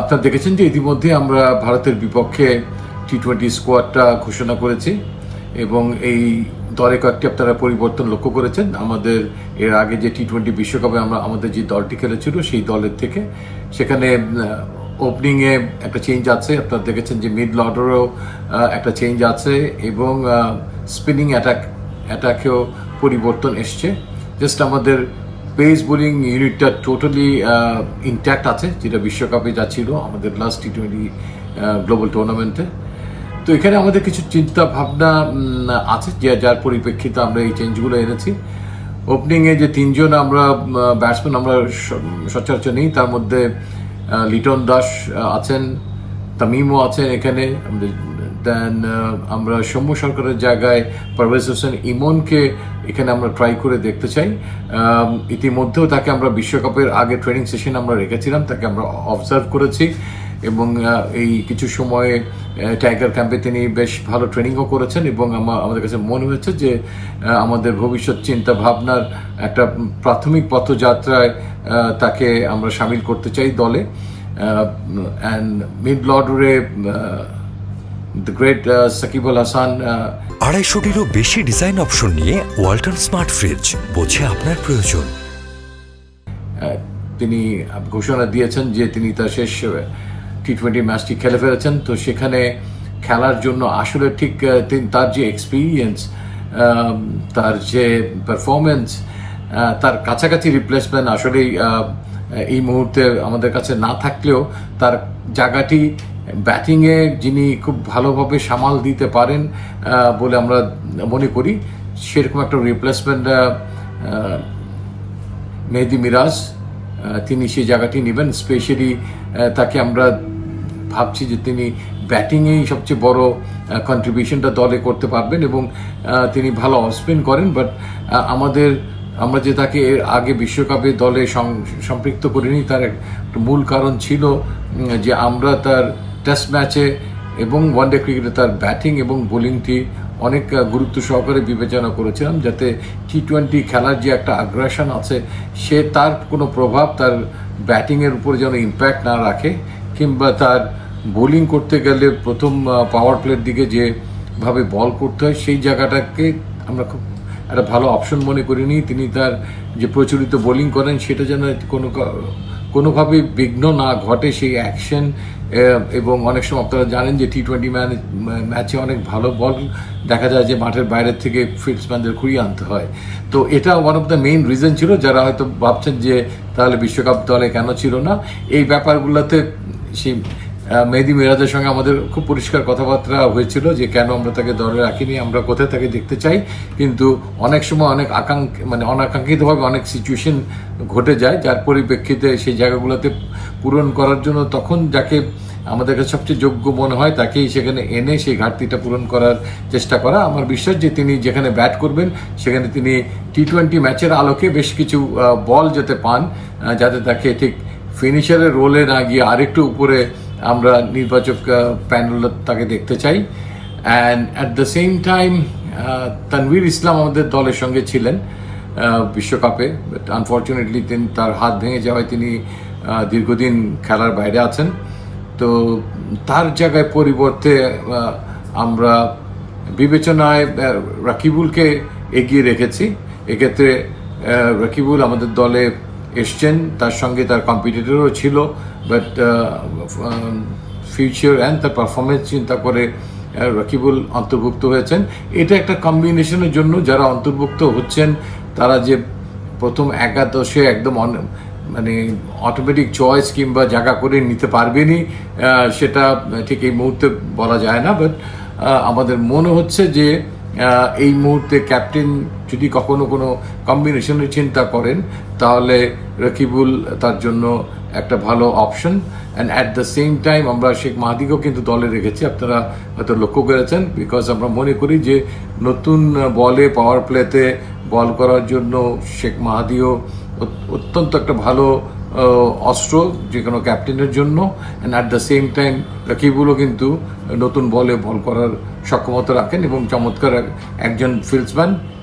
আপনারা দেখেছেন যে ইতিমধ্যে আমরা ভারতের বিপক্ষে টি টোয়েন্টি স্কোয়াডটা ঘোষণা করেছি এবং এই দলে কয়েকটি আপনারা পরিবর্তন লক্ষ্য করেছেন। আমাদের এর আগে যে টি টোয়েন্টি বিশ্বকাপে আমরা, আমাদের যে দলটি খেলেছিল সেই দলের থেকে। সেখানে ওপেনিংয়ে একটা চেঞ্জ আছে। আপনারা দেখেছেন যে মিড অর্ডারেও একটা চেঞ্জ আছে এবং স্পিনিং অ্যাটাক অ্যাটাকেও পরিবর্তন এসছে। জাস্ট আমাদের পেস বোলিং ইউনিটটা টোটালি ইনট্যাক্ট আছে, যেটা বিশ্বকাপে যা ছিল আমাদের লাস্ট টি টোয়েন্টি গ্লোবাল টুর্নামেন্টে তো এখানে আমাদের কিছু চিন্তা ভাবনা আছে, যে যার পরিপ্রেক্ষিতে আমরা এই চেঞ্জগুলো এনেছি। ওপেনিংয়ে যে তিনজন আমরা ব্যাটসম্যান আমরা সচরাচর নেই, তার মধ্যে লিটন দাস আছেন, তামিমও আছেন এখানে দেন আমরা সৌম্য সরকারের জায়গায় পারভেজ হোসেন ইমনকে এখানে আমরা ট্রাই করে দেখতে চাই। ইতিমধ্যেও তাকে আমরা বিশ্বকাপের আগে ট্রেনিং সেশন আমরা রেখেছিলাম, তাকে আমরা অবজার্ভ করেছি। এবং এই কিছু সময়ে টাইগার ক্যাম্পে তিনি বেশ ভালো ট্রেনিংও করেছেন এবং আমা- আমাদের কাছে মনে হয়েছে যে আমাদের ভবিষ্যৎ চিন্তা ভাবনার একটা প্রাথমিক পথযাত্রায় তাকে আমরা সামিল করতে চাই দলে। অ্যান্ড মিড লর্ডরে দ্য গ্রেট সাকিব আল হাসান আড়াইশোটিরও বেশি ডিজাইন অপশন নিয়ে ওয়ালটন স্মার্ট ফ্রিজ বোঝে আপনার প্রয়োজন। আহ, তিনি ঘোষণা দিয়েছেন যে তিনি তার শেষ টি টোয়েন্টি ম্যাচটি খেলে ফেলেছেন। তো সেখানে খেলার জন্য আসলে ঠিক তার যে এক্সপিরিয়েন্স তার যে পারফরমেন্স তার কাছাকাছি রিপ্লেসমেন্ট আসলেই এই মুহূর্তে আমাদের কাছে না থাকলেও তার জায়গাটি ব্যাটিংয়ে যিনি খুব ভালোভাবে সামাল দিতে পারেন বলে আমরা মনে করি। সেরকম একটা রিপ্লেসমেন্ট মেহেদি মিরাজ তিনি সেই জায়গাটি নেবেন। স্পেশালি তাকে আমরা ভাবছি যে তিনি ব্যাটিংয়েই সবচেয়ে বড় কন্ট্রিবিউশনটা দলে করতে পারবেন এবং তিনি ভালো অফস্পিন করেন। বাট আমাদের, আমরা যে তাকে এর আগে বিশ্বকাপে দলে সম্পৃক্ত করিনি, তার একটা মূল কারণ ছিল যে আমরা তার টেস্ট ম্যাচে এবং ওয়ানডে ক্রিকেটে তার ব্যাটিং এবং বোলিংটি অনেক গুরুত্ব সহকারে বিবেচনা করেছিলাম যাতে টি টোয়েন্টি খেলার যে একটা আগ্রাসন আছে, সে তার কোনো প্রভাব তার ব্যাটিংয়ের উপর যেন ইম্প্যাক্ট না রাখে কিংবা তার বোলিং করতে গেলে প্রথম পাওয়ার প্লের দিকে যেভাবে বল করতে হয়, সেই জায়গাটাকে আমরা খুব একটা ভালো অপশন মনে করিনি। তিনি তার যে প্রচলিত বোলিং করেন, সেটা যেন কোনো কোনোভাবে বিঘ্ন না ঘটে সেই অ্যাকশন এবং অনেক সময় আপনারা জানেন যে টি টোয়েন্টি ম্যাচে অনেক ভালো বল দেখা যায় যে মাঠের বাইরের থেকে ফিল্ডসম্যানদের ঘুরিয়ে আনতে হয়। তো এটা one of the main reason ছিল। যারা হয়তো ভাবছেন যে তাহলে বিশ্বকাপ দলে কেন ছিল না, এই ব্যাপারগুলোতে সেই মেহেদি মিরাজের সঙ্গে আমাদের খুব পরিষ্কার কথাবার্তা হয়েছিল যে কেন আমরা তাকে দলে রাখিনি, আমরা কোথায় তাকে দেখতে চাই। কিন্তু অনেক সময় অনেক আকাঙ্ক মানে অনাকাঙ্ক্ষিতভাবে অনেক সিচুয়েশন ঘটে যায়। যার পরিপ্রেক্ষিতে সেই জায়গাগুলোতে পূরণ করার জন্য তখন যাকে আমাদের কাছে সবচেয়ে যোগ্য মনে হয়, তাকেই সেখানে এনে সেই ঘাটতিটা পূরণ করার চেষ্টা করা। আমার বিশ্বাস যে তিনি যেখানে ব্যাট করবেন, সেখানে তিনি টি টোয়েন্টি ম্যাচের আলোকে বেশ কিছু বল যাতে পান যাতে তাকে ঠিক ফিনিশারের রোলে না গিয়ে আরেকটু উপরে আমরা নির্বাচক প্যানেল তাকে দেখতে চাই। And at the same time Tanvir Islam আমাদের দলের সঙ্গে ছিলেন বিশ্বকাপে। বাট আনফর্চুনেটলি তিনি তার হাত ভেঙে যাওয়ায় তিনি দীর্ঘদিন খেলার বাইরে আছেন। তো তার জায়গায় পরিবর্তে আমরা বিবেচনায় রাকিবুলকে এগিয়ে রেখেছি। এক্ষেত্রে রাকিবুল আমাদের দলে এসছেন তার সঙ্গে তার কম্পিটিটরও ছিল বাট ফিউচার অ্যান্ড তার পারফরমেন্স চিন্তা করে রাকিবুল অন্তর্ভুক্ত হয়েছেন। এটা একটা কম্বিনেশনের জন্য যারা অন্তর্ভুক্ত হচ্ছেন তারা যে প্রথম একাদশে একদম মানে অটোমেটিক চয়েস কিংবা জায়গা করে নিতে পারবেনই আহ, সেটা ঠিক এই মুহূর্তে বলা যায় না বাট আমাদের মনে হচ্ছে যে এই মুহূর্তে ক্যাপ্টেন যদি কখনো কোনো কম্বিনেশনের চিন্তা করেন, তাহলে রকিবুল তার জন্য একটা ভালো option and at the same time আমরা শেখ মাহাদিকেও কিন্তু দলে রেখেছি। আপনারা হয়তো লক্ষ্য করেছেন বিকজ আমরা মনে করি যে নতুন বলে পাওয়ার প্লেতে বল করার জন্য শেখ মাহাদিও অত্যন্ত একটা ভালো অস্ত্র, যে কোনো ক্যাপ্টেনের জন্য and at the same time রাকিবুলও কিন্তু নতুন বলে বল করার সক্ষমতা রাখেন এবং চমৎকার একজন ফিল্ডসম্যান